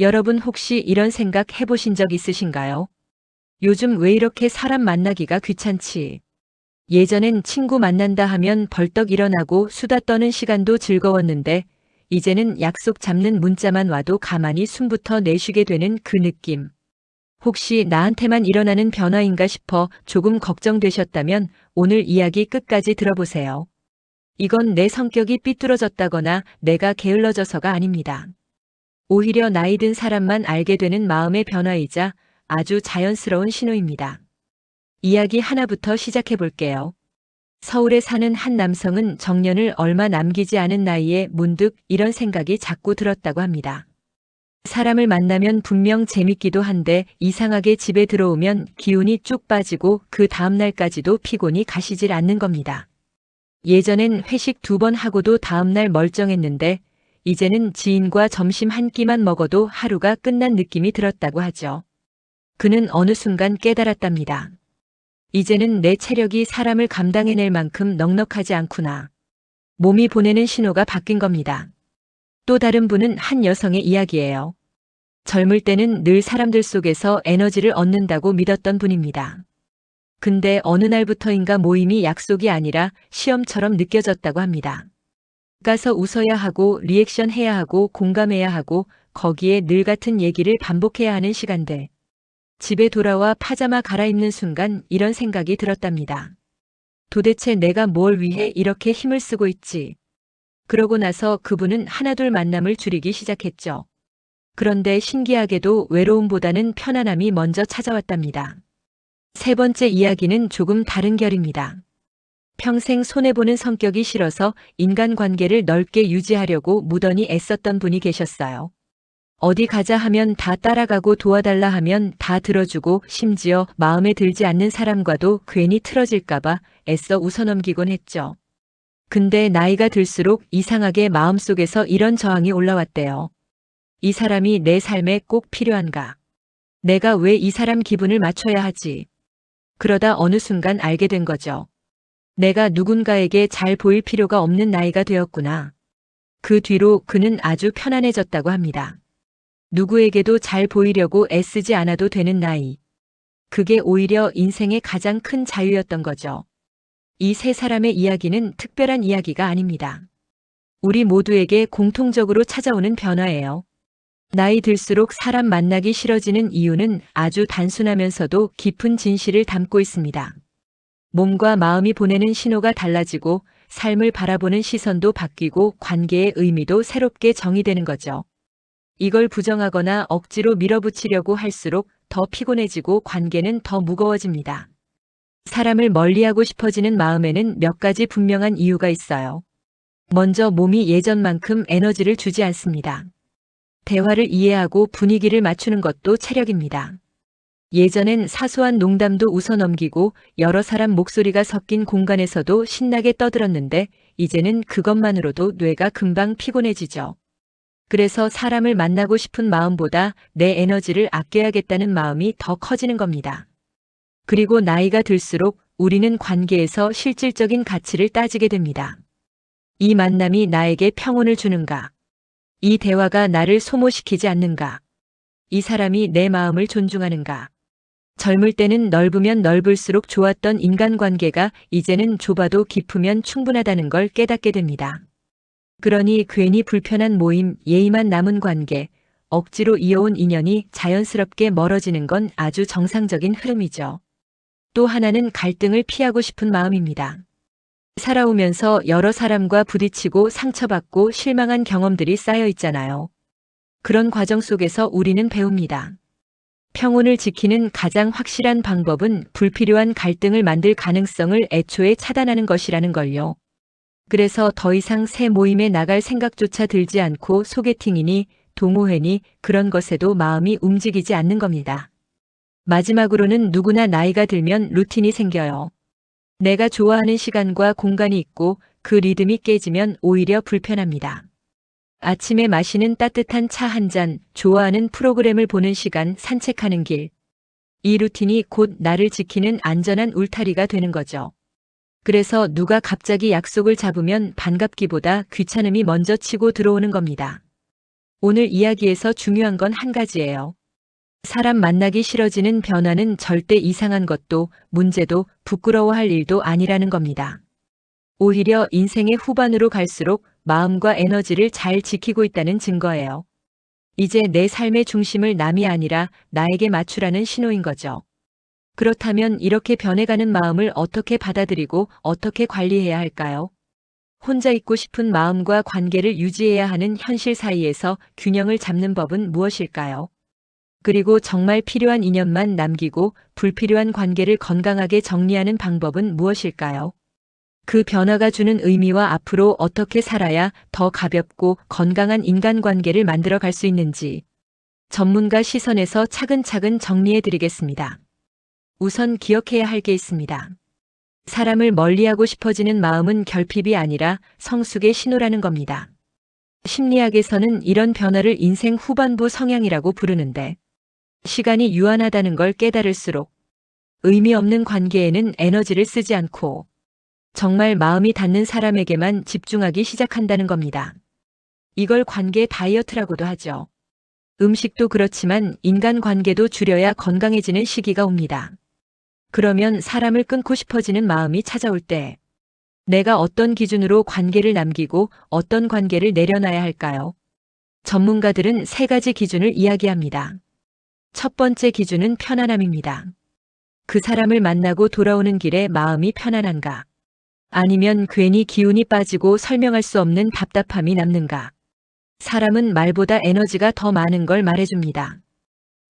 여러분 혹시 이런 생각 해보신 적 있으신가요? 요즘 왜 이렇게 사람 만나기가 귀찮지? 예전엔 친구 만난다 하면 벌떡 일어나고 수다 떠는 시간도 즐거웠는데 이제는 약속 잡는 문자만 와도 가만히 숨부터 내쉬게 되는 그 느낌. 혹시 나한테만 일어나는 변화인가 싶어 조금 걱정되셨다면 오늘 이야기 끝까지 들어보세요. 이건 내 성격이 삐뚤어졌다거나 내가 게을러져서가 아닙니다. 오히려 나이 든 사람만 알게 되는 마음의 변화이자 아주 자연스러운 신호입니다. 이야기 하나부터 시작해 볼게요. 서울에 사는 한 남성은 정년을 얼마 남기지 않은 나이에 문득 이런 생각이 자꾸 들었다고 합니다. 사람을 만나면 분명 재밌기도 한데 이상하게 집에 들어오면 기운이 쭉 빠지고 그 다음날까지도 피곤이 가시질 않는 겁니다. 예전엔 회식 두 번 하고도 다음날 멀쩡했는데 이제는 지인과 점심 한 끼만 먹어도 하루가 끝난 느낌이 들었다고 하죠. 그는 어느 순간 깨달았답니다. 이제는 내 체력이 사람을 감당해낼 만큼 넉넉하지 않구나. 몸이 보내는 신호가 바뀐 겁니다. 또 다른 분은 한 여성의 이야기예요. 젊을 때는 늘 사람들 속에서 에너지를 얻는다고 믿었던 분입니다. 근데 어느 날부터인가 모임이 약속이 아니라 시험처럼 느껴졌다고 합니다. 가서 웃어야 하고 리액션 해야 하고 공감해야 하고 거기에 늘 같은 얘기를 반복해야 하는 시간들. 집에 돌아와 파자마 갈아입는 순간 이런 생각이 들었답니다. 도대체 내가 뭘 위해 이렇게 힘을 쓰고 있지? 그러고 나서 그분은 하나둘 만남을 줄이기 시작했죠. 그런데 신기하게도 외로움보다는 편안함이 먼저 찾아왔답니다. 세 번째 이야기는 조금 다른 결입니다. 평생 손해보는 성격이 싫어서 인간관계를 넓게 유지하려고 무던히 애썼던 분이 계셨어요. 어디 가자 하면 다 따라가고 도와달라 하면 다 들어주고 심지어 마음에 들지 않는 사람과도 괜히 틀어질까봐 애써 웃어넘기곤 했죠. 근데 나이가 들수록 이상하게 마음속에서 이런 저항이 올라왔대요. 이 사람이 내 삶에 꼭 필요한가? 내가 왜 이 사람 기분을 맞춰야 하지? 그러다 어느 순간 알게 된 거죠. 내가 누군가에게 잘 보일 필요가 없는 나이가 되었구나. 그 뒤로 그는 아주 편안해졌다고 합니다. 누구에게도 잘 보이려고 애쓰지 않아도 되는 나이. 그게 오히려 인생의 가장 큰 자유였던 거죠. 이 세 사람의 이야기는 특별한 이야기가 아닙니다. 우리 모두에게 공통적으로 찾아오는 변화예요. 나이 들수록 사람 만나기 싫어지는 이유는 아주 단순하면서도 깊은 진실을 담고 있습니다. 몸과 마음이 보내는 신호가 달라지고 삶을 바라보는 시선도 바뀌고 관계의 의미도 새롭게 정의되는 거죠. 이걸 부정하거나 억지로 밀어붙이려고 할수록 더 피곤해지고 관계는 더 무거워집니다. 사람을 멀리하고 싶어지는 마음에는 몇 가지 분명한 이유가 있어요. 먼저 몸이 예전만큼 에너지를 주지 않습니다. 대화를 이해하고 분위기를 맞추는 것도 체력입니다. 예전엔 사소한 농담도 웃어넘기고 여러 사람 목소리가 섞인 공간에서도 신나게 떠들었는데 이제는 그것만으로도 뇌가 금방 피곤해지죠. 그래서 사람을 만나고 싶은 마음보다 내 에너지를 아껴야겠다는 마음이 더 커지는 겁니다. 그리고 나이가 들수록 우리는 관계에서 실질적인 가치를 따지게 됩니다. 이 만남이 나에게 평온을 주는가? 이 대화가 나를 소모시키지 않는가? 이 사람이 내 마음을 존중하는가? 젊을 때는 넓으면 넓을수록 좋았던 인간관계가 이제는 좁아도 깊으면 충분하다는 걸 깨닫게 됩니다. 그러니 괜히 불편한 모임, 예의만 남은 관계, 억지로 이어온 인연이 자연스럽게 멀어지는 건 아주 정상적인 흐름이죠. 또 하나는 갈등을 피하고 싶은 마음입니다. 살아오면서 여러 사람과 부딪히고 상처받고 실망한 경험들이 쌓여 있잖아요. 그런 과정 속에서 우리는 배웁니다. 평온을 지키는 가장 확실한 방법은 불필요한 갈등을 만들 가능성을 애초에 차단하는 것이라는 걸요. 그래서 더 이상 새 모임에 나갈 생각조차 들지 않고 소개팅이니 동호회니 그런 것에도 마음이 움직이지 않는 겁니다. 마지막으로는 누구나 나이가 들면 루틴이 생겨요. 내가 좋아하는 시간과 공간이 있고 그 리듬이 깨지면 오히려 불편합니다. 아침에 마시는 따뜻한 차 한 잔, 좋아하는 프로그램을 보는 시간, 산책하는 길. 이 루틴이 곧 나를 지키는 안전한 울타리가 되는 거죠. 그래서 누가 갑자기 약속을 잡으면 반갑기보다 귀찮음이 먼저 치고 들어오는 겁니다. 오늘 이야기에서 중요한 건 한 가지예요. 사람 만나기 싫어지는 변화는 절대 이상한 것도 문제도 부끄러워할 일도 아니라는 겁니다. 오히려 인생의 후반으로 갈수록 마음과 에너지를 잘 지키고 있다는 증거예요. 이제 내 삶의 중심을 남이 아니라 나에게 맞추라는 신호인 거죠. 그렇다면 이렇게 변해가는 마음을 어떻게 받아들이고 어떻게 관리해야 할까요? 혼자 있고 싶은 마음과 관계를 유지해야 하는 현실 사이에서 균형을 잡는 법은 무엇일까요? 그리고 정말 필요한 인연만 남기고 불필요한 관계를 건강하게 정리하는 방법은 무엇일까요? 그 변화가 주는 의미와 앞으로 어떻게 살아야 더 가볍고 건강한 인간관계를 만들어 갈 수 있는지 전문가 시선에서 차근차근 정리해 드리겠습니다. 우선 기억해야 할 게 있습니다. 사람을 멀리하고 싶어지는 마음은 결핍이 아니라 성숙의 신호라는 겁니다. 심리학에서는 이런 변화를 인생 후반부 성향이라고 부르는데 시간이 유한하다는 걸 깨달을수록 의미 없는 관계에는 에너지를 쓰지 않고 정말 마음이 닿는 사람에게만 집중하기 시작한다는 겁니다. 이걸 관계 다이어트라고도 하죠. 음식도 그렇지만 인간 관계도 줄여야 건강해지는 시기가 옵니다. 그러면 사람을 끊고 싶어지는 마음이 찾아올 때 내가 어떤 기준으로 관계를 남기고 어떤 관계를 내려놔야 할까요? 전문가들은 세 가지 기준을 이야기합니다. 첫 번째 기준은 편안함입니다. 그 사람을 만나고 돌아오는 길에 마음이 편안한가? 아니면 괜히 기운이 빠지고 설명할 수 없는 답답함이 남는가? 사람은 말보다 에너지가 더 많은 걸 말해줍니다.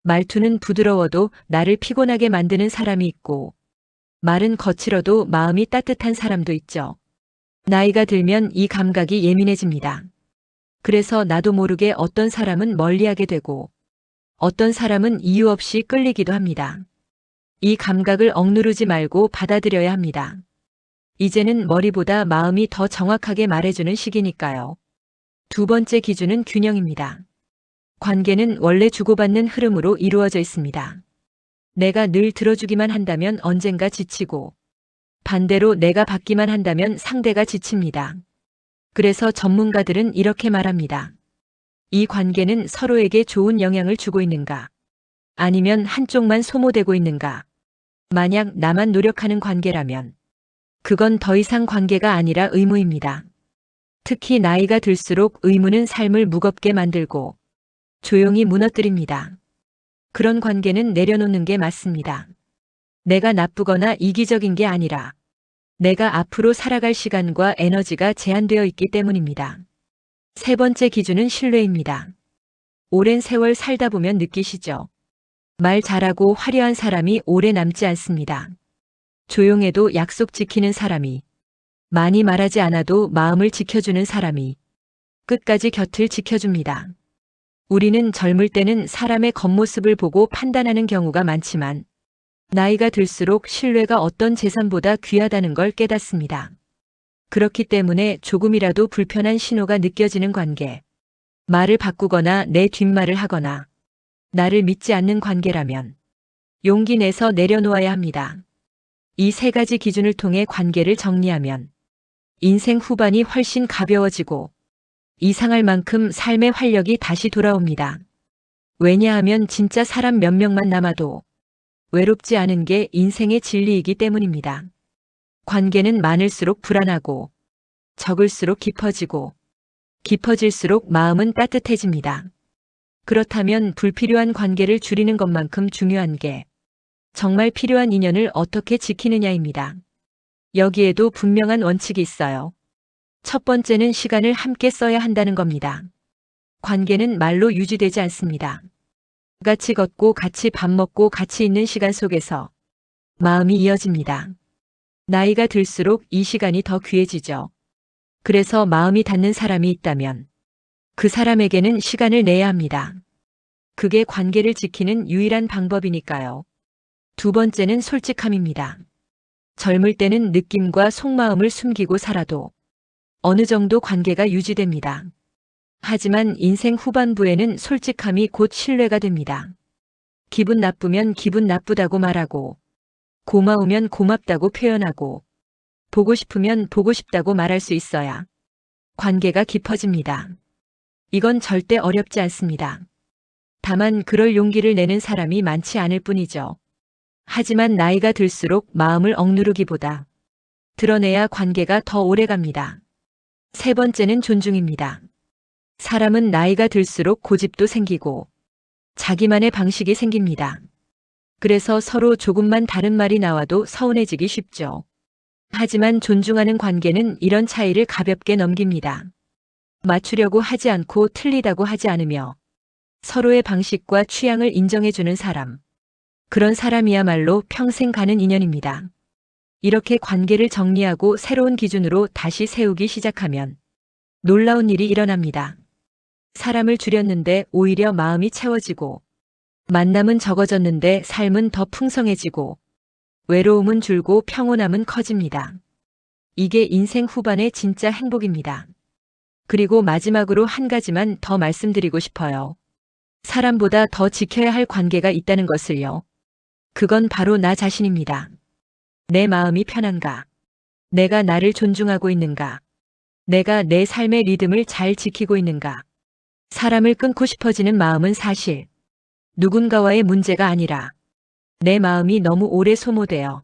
말투는 부드러워도 나를 피곤하게 만드는 사람이 있고, 말은 거칠어도 마음이 따뜻한 사람도 있죠. 나이가 들면 이 감각이 예민해집니다. 그래서 나도 모르게 어떤 사람은 멀리하게 되고, 어떤 사람은 이유 없이 끌리기도 합니다. 이 감각을 억누르지 말고 받아들여야 합니다. 이제는 머리보다 마음이 더 정확하게 말해주는 시기니까요. 두 번째 기준은 균형입니다. 관계는 원래 주고받는 흐름으로 이루어져 있습니다. 내가 늘 들어주기만 한다면 언젠가 지치고 반대로 내가 받기만 한다면 상대가 지칩니다. 그래서 전문가들은 이렇게 말합니다. 이 관계는 서로에게 좋은 영향을 주고 있는가? 아니면 한쪽만 소모되고 있는가? 만약 나만 노력하는 관계라면 그건 더 이상 관계가 아니라 의무입니다. 특히 나이가 들수록 의무는 삶을 무겁게 만들고 조용히 무너뜨립니다. 그런 관계는 내려놓는 게 맞습니다. 내가 나쁘거나 이기적인 게 아니라 내가 앞으로 살아갈 시간과 에너지가 제한되어 있기 때문입니다. 세 번째 기준은 신뢰입니다. 오랜 세월 살다 보면 느끼시죠? 말 잘하고 화려한 사람이 오래 남지 않습니다. 조용해도 약속 지키는 사람이, 많이 말하지 않아도 마음을 지켜주는 사람이, 끝까지 곁을 지켜줍니다. 우리는 젊을 때는 사람의 겉모습을 보고 판단하는 경우가 많지만, 나이가 들수록 신뢰가 어떤 재산보다 귀하다는 걸 깨닫습니다. 그렇기 때문에 조금이라도 불편한 신호가 느껴지는 관계, 말을 바꾸거나 내 뒷말을 하거나 나를 믿지 않는 관계라면 용기 내서 내려놓아야 합니다. 이 세 가지 기준을 통해 관계를 정리하면 인생 후반이 훨씬 가벼워지고 이상할 만큼 삶의 활력이 다시 돌아옵니다. 왜냐하면 진짜 사람 몇 명만 남아도 외롭지 않은 게 인생의 진리이기 때문입니다. 관계는 많을수록 불안하고 적을수록 깊어지고 깊어질수록 마음은 따뜻해집니다. 그렇다면 불필요한 관계를 줄이는 것만큼 중요한 게 정말 필요한 인연을 어떻게 지키느냐입니다. 여기에도 분명한 원칙이 있어요. 첫 번째는 시간을 함께 써야 한다는 겁니다. 관계는 말로 유지되지 않습니다. 같이 걷고 같이 밥 먹고 같이 있는 시간 속에서 마음이 이어집니다. 나이가 들수록 이 시간이 더 귀해지죠. 그래서 마음이 닿는 사람이 있다면 그 사람에게는 시간을 내야 합니다. 그게 관계를 지키는 유일한 방법이니까요. 두 번째는 솔직함입니다. 젊을 때는 느낌과 속마음을 숨기고 살아도 어느 정도 관계가 유지됩니다. 하지만 인생 후반부에는 솔직함이 곧 신뢰가 됩니다. 기분 나쁘면 기분 나쁘다고 말하고 고마우면 고맙다고 표현하고 보고 싶으면 보고 싶다고 말할 수 있어야 관계가 깊어집니다. 이건 절대 어렵지 않습니다. 다만 그럴 용기를 내는 사람이 많지 않을 뿐이죠. 하지만 나이가 들수록 마음을 억누르기보다 드러내야 관계가 더 오래 갑니다. 세 번째는 존중입니다. 사람은 나이가 들수록 고집도 생기고 자기만의 방식이 생깁니다. 그래서 서로 조금만 다른 말이 나와도 서운해지기 쉽죠. 하지만 존중하는 관계는 이런 차이를 가볍게 넘깁니다. 맞추려고 하지 않고 틀리다고 하지 않으며 서로의 방식과 취향을 인정해주는 사람. 그런 사람이야말로 평생 가는 인연입니다. 이렇게 관계를 정리하고 새로운 기준으로 다시 세우기 시작하면 놀라운 일이 일어납니다. 사람을 줄였는데 오히려 마음이 채워지고 만남은 적어졌는데 삶은 더 풍성해지고 외로움은 줄고 평온함은 커집니다. 이게 인생 후반의 진짜 행복입니다. 그리고 마지막으로 한 가지만 더 말씀드리고 싶어요. 사람보다 더 지켜야 할 관계가 있다는 것을요. 그건 바로 나 자신입니다. 내 마음이 편한가? 내가 나를 존중하고 있는가? 내가 내 삶의 리듬을 잘 지키고 있는가? 사람을 끊고 싶어지는 마음은 사실 누군가와의 문제가 아니라 내 마음이 너무 오래 소모되어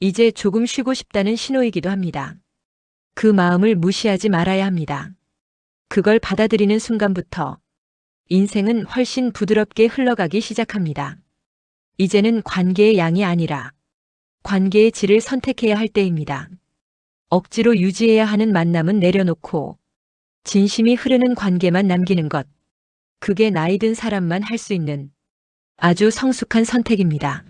이제 조금 쉬고 싶다는 신호이기도 합니다. 그 마음을 무시하지 말아야 합니다. 그걸 받아들이는 순간부터 인생은 훨씬 부드럽게 흘러가기 시작합니다. 이제는 관계의 양이 아니라 관계의 질을 선택해야 할 때입니다. 억지로 유지해야 하는 만남은 내려놓고 진심이 흐르는 관계만 남기는 것. 그게 나이 든 사람만 할 수 있는 아주 성숙한 선택입니다.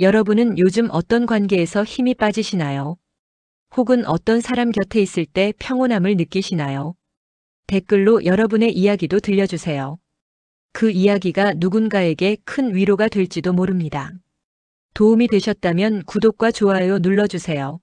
여러분은 요즘 어떤 관계에서 힘이 빠지시나요? 혹은 어떤 사람 곁에 있을 때 평온함을 느끼시나요? 댓글로 여러분의 이야기도 들려주세요. 그 이야기가 누군가에게 큰 위로가 될지도 모릅니다. 도움이 되셨다면 구독과 좋아요 눌러주세요.